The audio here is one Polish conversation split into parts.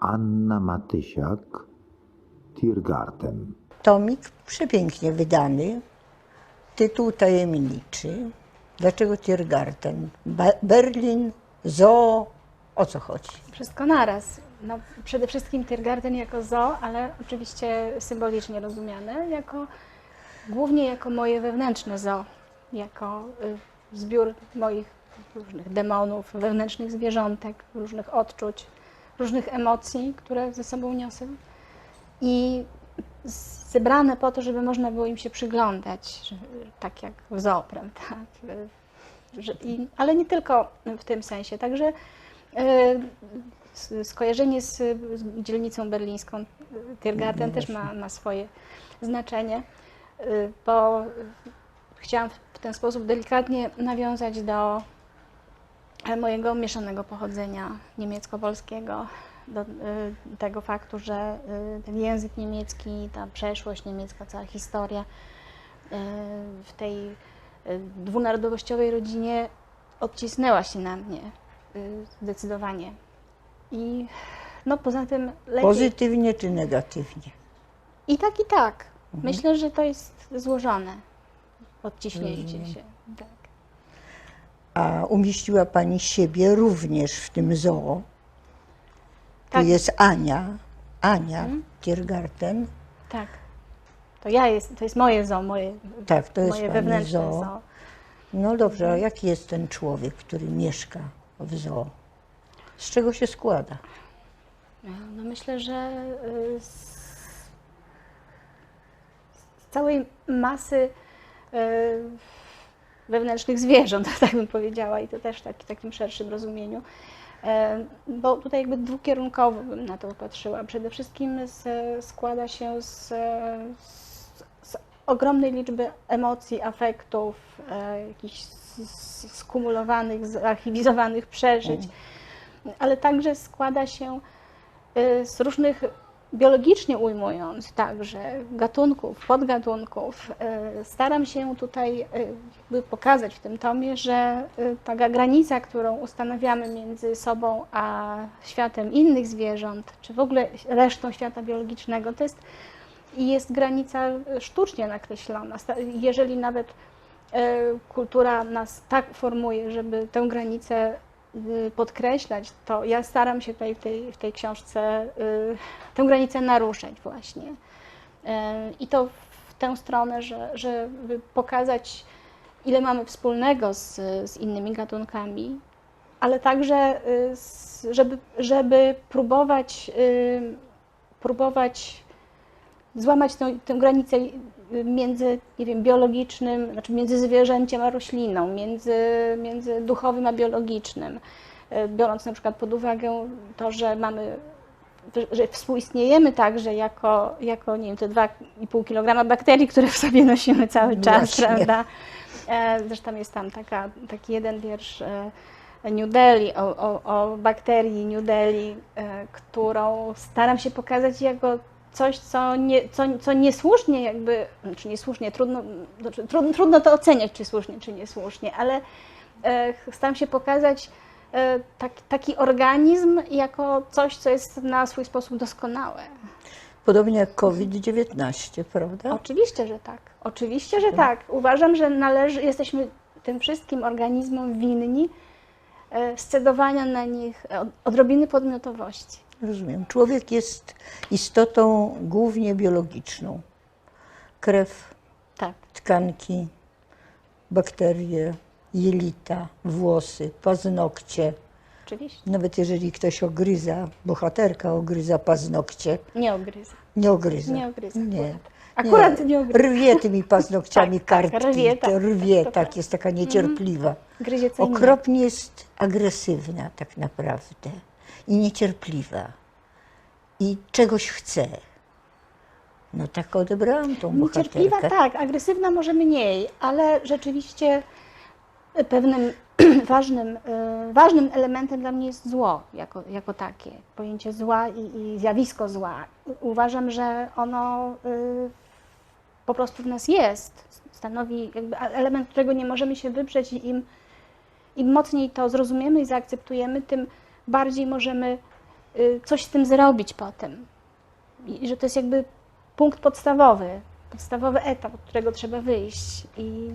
Anna Matysiak, Tiergarten. Tomik przepięknie wydany, tytuł tajemniczy. Dlaczego Tiergarten? Ba- Berlin, zoo, o co chodzi? Wszystko naraz. No, przede wszystkim Tiergarten jako zoo, ale oczywiście symbolicznie rozumiane, jako, głównie jako moje wewnętrzne zoo, jako y, zbiór moich różnych demonów, wewnętrznych zwierzątek, różnych odczuć, różnych emocji, które ze sobą niosę. I zebrane po to, żeby można było im się przyglądać, tak jak w zoo, prawda? Ale nie tylko w tym sensie. Także s- skojarzenie z, dzielnicą berlińską y, Tiergarten też ma, ma swoje znaczenie, y, bo chciałam w ten sposób delikatnie nawiązać do e, mojego mieszanego pochodzenia niemiecko-polskiego, do y, tego faktu, że y, ten język niemiecki, ta przeszłość niemiecka, cała historia y, w tej dwunarodowościowej rodzinie odcisnęła się na mnie zdecydowanie. I no poza tym lepiej... Pozytywnie czy negatywnie? I tak, i tak. Mhm. Myślę, że to jest złożone odciśnięcie się. A umieściła Pani siebie również w tym zoo. Tu Tak. jest Ania, Ania Mhm. Tiergarten. tak. To ja jest, to jest moje zoo, moje, Tak, to jest moje wewnętrzne zoo. zoo. No dobrze, a jaki jest ten człowiek, który mieszka w zoo? Z czego się składa? No myślę, że y, z, z całej masy y, wewnętrznych zwierząt, tak bym powiedziała, i to też tak, w takim szerszym rozumieniu. E, Bo tutaj jakby dwukierunkowo bym na to patrzyła. Przede wszystkim z, składa się z, z, z ogromnej liczby emocji, afektów, e, jakichś skumulowanych, zarchiwizowanych przeżyć, ale także składa się y, z różnych, biologicznie ujmując, także gatunków, podgatunków. Y, Staram się tutaj y, pokazać w tym tomie, że y, taka granica, którą ustanawiamy między sobą a światem innych zwierząt, czy w ogóle resztą świata biologicznego, to jest jest granica sztucznie nakreślona. Jeżeli nawet kultura nas tak formuje, żeby tę granicę podkreślać, to ja staram się tutaj w tej, w tej książce y, tę granicę naruszać właśnie. E, I to w tę stronę, że, żeby pokazać, ile mamy wspólnego z, z innymi gatunkami, ale także, y, żeby, żeby próbować, y, próbować złamać tę, tę granicę y, między, nie wiem, biologicznym, znaczy między zwierzęciem a rośliną, między, między duchowym a biologicznym. Y, Biorąc na przykład pod uwagę to, że mamy, że współistniejemy także jako, jako nie wiem, te 2,5 kg bakterii, które w sobie nosimy cały czas, Właśnie. prawda? E, Zresztą jest tam taka, taki jeden wiersz e, New Delhi, o, o, o bakterii New Delhi, e, którą staram się pokazać jako coś, co, nie, co, co niesłusznie jakby, znaczy niesłusznie, trudno, znaczy, trudno, trudno to oceniać, czy słusznie, czy niesłusznie, ale e, staram się pokazać e, tak, taki organizm jako coś, co jest na swój sposób doskonałe. Podobnie jak COVID-19, prawda? Oczywiście, że tak. Oczywiście, że tak. Uważam, że należy, jesteśmy tym wszystkim organizmom winni e, scedowania na nich od- odrobiny podmiotowości. Rozumiem. Człowiek jest istotą głównie biologiczną. Krew, Tak. tkanki, bakterie, jelita, włosy, paznokcie. Oczywiście. Nawet jeżeli ktoś ogryza, bohaterka ogryza paznokcie, Nie ogryza. nie ogryza. Nie ogryza Nie. Akurat nie ogryza. Rwie tymi paznokciami Tak, tak, kartki. rwie, to tak. rwie, To tak, tak. jest taka niecierpliwa. Gryzie co innego. Okropnie jest agresywna tak naprawdę i niecierpliwa. I czegoś chce. No tak odebrałam tą Niecierpliwa, bohaterkę. tak, agresywna może mniej, ale rzeczywiście pewnym ważnym, y, ważnym elementem dla mnie jest zło jako, jako takie. Pojęcie zła i, i zjawisko zła. Uważam, że ono y, po prostu w nas jest. Stanowi element, którego nie możemy się wyprzeć i im, im mocniej to zrozumiemy i zaakceptujemy, tym bardziej możemy y, coś z tym zrobić potem. I że to jest jakby punkt podstawowy, podstawowy etap, od którego trzeba wyjść. I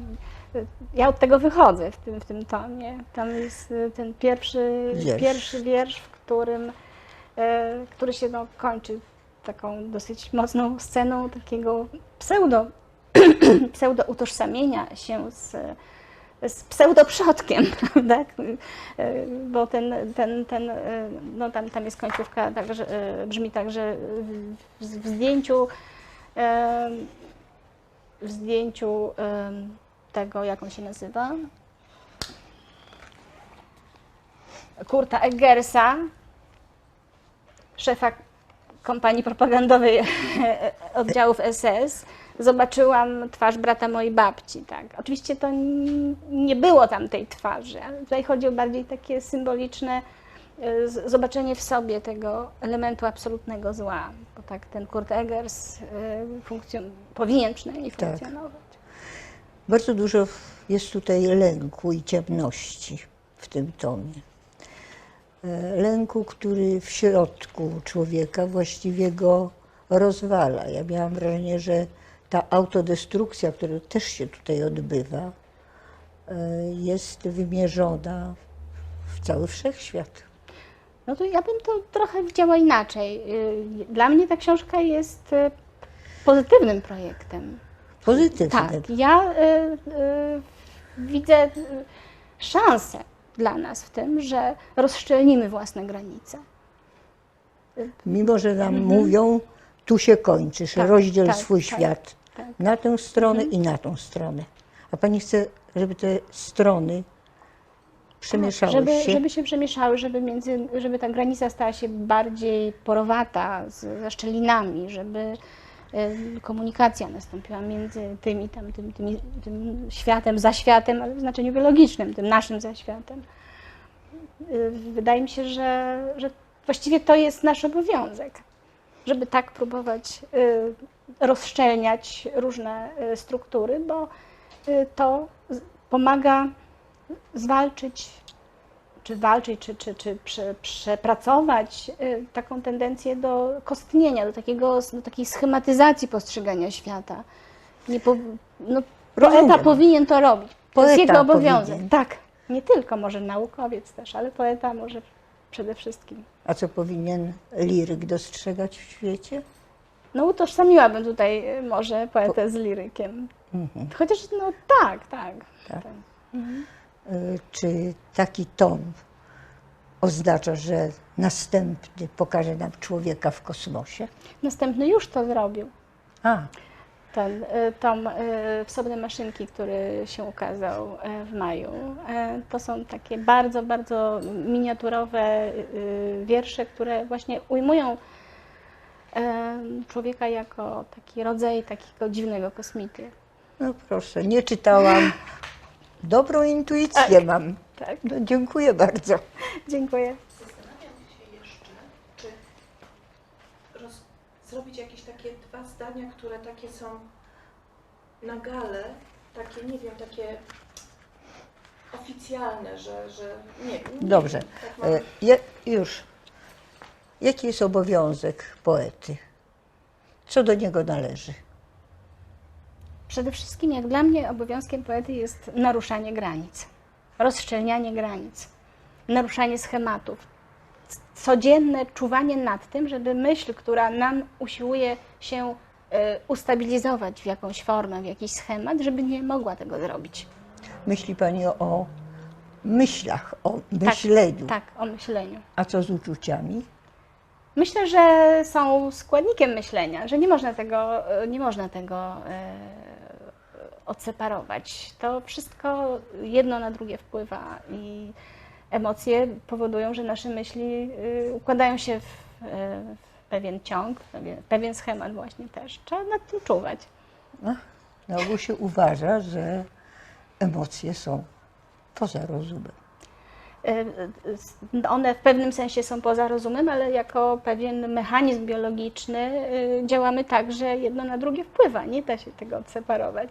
y, ja od tego wychodzę w tym, w tym tomie. Tam jest y, ten pierwszy Wiersz. pierwszy wiersz, w którym, który się no, kończy taką dosyć mocną sceną takiego pseudo, pseudo utożsamienia się z, z pseudoprzodkiem, prawda? E, Bo ten, ten, ten, e, no tam, tam jest końcówka, także, e, brzmi tak, że w, w zdjęciu e, w zdjęciu em, tego, jak on się nazywa, Kurta Eggersa, szefa kompanii propagandowej oddziałów SS, zobaczyłam twarz brata mojej babci. Tak. Oczywiście to nie było tam tej twarzy, ale tutaj chodzi o bardziej takie symboliczne z- zobaczenie w sobie tego elementu absolutnego zła, bo tak ten Kurt Eggers e, funkcjon- powinien przynajmniej Tak. funkcjonować. Bardzo dużo jest tutaj lęku i ciemności w tym tomie. E, Lęku, który w środku człowieka właściwie go rozwala. Ja miałam wrażenie, że ta autodestrukcja, która też się tutaj odbywa, e, jest wymierzona w cały wszechświat. No to ja bym to trochę widziała inaczej. Y, Dla mnie ta książka jest y, pozytywnym projektem. Pozytywny. Tak, ja y, y, widzę y, szansę dla nas w tym, że rozszczelnimy własne granice. Mimo, że nam mówią, tu się kończysz, Tak, rozdziel tak, swój tak, świat tak. na tę stronę i na tą stronę. A pani chce, żeby te strony przemieszały żeby, się. żeby się przemieszały, żeby, między, żeby ta granica stała się bardziej porowata, z, ze szczelinami, żeby y, komunikacja nastąpiła między tym i tamtym, tym, tym światem, zaświatem, ale w znaczeniu biologicznym, tym naszym zaświatem. Y, Wydaje mi się, że, że właściwie to jest nasz obowiązek, żeby tak próbować y, rozszczelniać różne y, struktury, bo y, to pomaga zwalczyć, czy walczyć, czy, czy, czy prze, przepracować y, taką tendencję do kostnienia, do, takiego, do takiej schematyzacji postrzegania świata. Nie po, no, poeta powinien to robić. To Poeta jest jego obowiązek. powinien. Tak. Nie tylko może naukowiec też, ale poeta może przede wszystkim. A co powinien liryk dostrzegać w świecie? No utożsamiłabym tutaj y, może poetę z lirykiem. Mhm. Chociaż no tak, tak. Tak. Y, Czy taki tom oznacza, że następny pokaże nam człowieka w kosmosie? Następny już to zrobił. A, ten y, tom Wsobne Maszynki, który się ukazał w maju. To są takie bardzo, bardzo miniaturowe wiersze, które właśnie ujmują człowieka jako taki rodzaj takiego dziwnego kosmity. no proszę, nie czytałam. Dobrą intuicję mam. Tak, No, dziękuję bardzo. dziękuję. Zastanawiam się jeszcze, czy roz, zrobić jakieś takie dwa zdania, które takie są na galę, takie, nie wiem, takie oficjalne, że, że nie nie Dobrze. tak mam- E, Ja, już. Jaki jest obowiązek poety? Co do niego należy? Przede wszystkim, jak dla mnie, obowiązkiem poety jest naruszanie granic, rozszczelnianie granic, naruszanie schematów, codzienne czuwanie nad tym, żeby myśl, która nam usiłuje się e, ustabilizować w jakąś formę, w jakiś schemat, żeby nie mogła tego zrobić. Myśli Pani o, o myślach, o myśleniu. Tak, o myśleniu. A co z uczuciami? Myślę, że są składnikiem myślenia, że nie można tego, nie można tego e, odseparować. To wszystko jedno na drugie wpływa i emocje powodują, że nasze myśli e, układają się w, e, w pewien ciąg, w pewien, schemat właśnie też. Trzeba nad tym czuwać. Ach, na ogół się uważa, że emocje są poza rozumem. E, s- One w pewnym sensie są poza rozumem, ale jako pewien mechanizm biologiczny e, działamy tak, że jedno na drugie wpływa. Nie da się tego odseparować.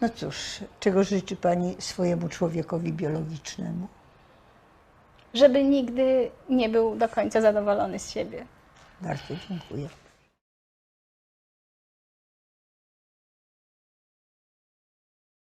No cóż, czego życzy Pani swojemu człowiekowi biologicznemu? żeby nigdy nie był do końca zadowolony z siebie. Bardzo dziękuję.